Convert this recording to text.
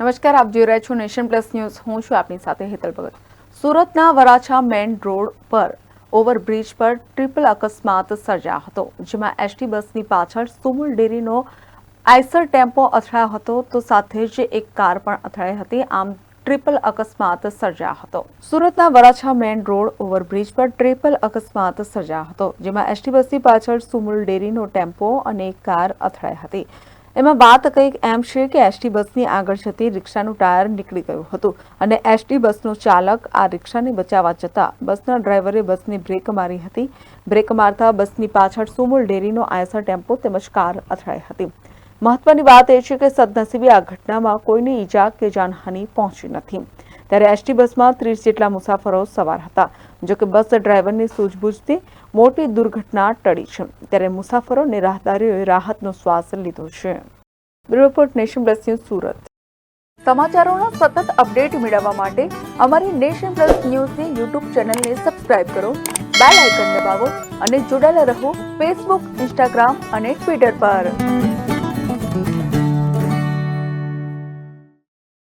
નમસ્કાર, આપ જોઈ રહ્યા છો નેશન પ્લસ ન્યૂઝ. હું છું આપની સાથે હેતલ ભગત. સુરતના વરાછા મેન રોડ પર ઓવરબ્રિજ પર ટ્રિપલ અકસ્માત સર્જાયો હતો, જેમાં એસટી બસની પાછળ સુમુલ ડેરીનો આઈસર ટેમ્પો અથડાયો હતો. તો સાથે જ એક કાર પણ અથડાઈ હતી. આમ ટ્રિપલ અકસ્માત સર્જાયો હતો. સુરતના વરાછા મેન રોડ ઓવરબ્રિજ પર ટ્રિપલ અકસ્માત સર્જાયો હતો, જેમાં એસટી બસની પાછળ સુમુલ ડેરીનો ટેમ્પો અને કાર અથડાઈ હતી. એમાં વાત કંઈક એમ છે કે એસટી બસની આગળ જતી રિક્ષાનું ટાયર નીકળી ગયું હતું અને એસટી બસનો ચાલક આ રિક્ષાને બચાવવા જતાં બસના ડ્રાઈવરે બસની બ્રેક મારી હતી. બ્રેક મારતા બસની પાછળ સુમુલ ડેરીનો આયસર ટેમ્પો તેમજ કાર અથડાઈ હતી. મહત્વની વાત એ છે કે સદનસીબે આ ઘટનામાં કોઈની ઈજા કે જાનહાનિ પહોંચી નથી. ત્યારે એસટી બસમાં ત્રીસ જેટલા મુસાફરો સવાર હતા. જો કે બસ ડ્રાઈવરની સૂઝબૂઝથી મોટી દુર્ઘટના ટળી છે. ત્યારે મુસાફરો અને રાહદારીઓએ રાહતનો શ્વાસ લીધો છે. Report Nation Plus News Surat. સમાચારોના સતત અપડેટ મેળવવા માટે અમારી નેશન પ્લસ ન્યૂઝની યુટ્યુબ ચેનલને સબસ્ક્રાઇબ કરો, બેલ આઇકન દબાવો અને જોડાયેલા રહો ફેસબુક, ઇન્સ્ટાગ્રામ અને ટ્વિટર પર.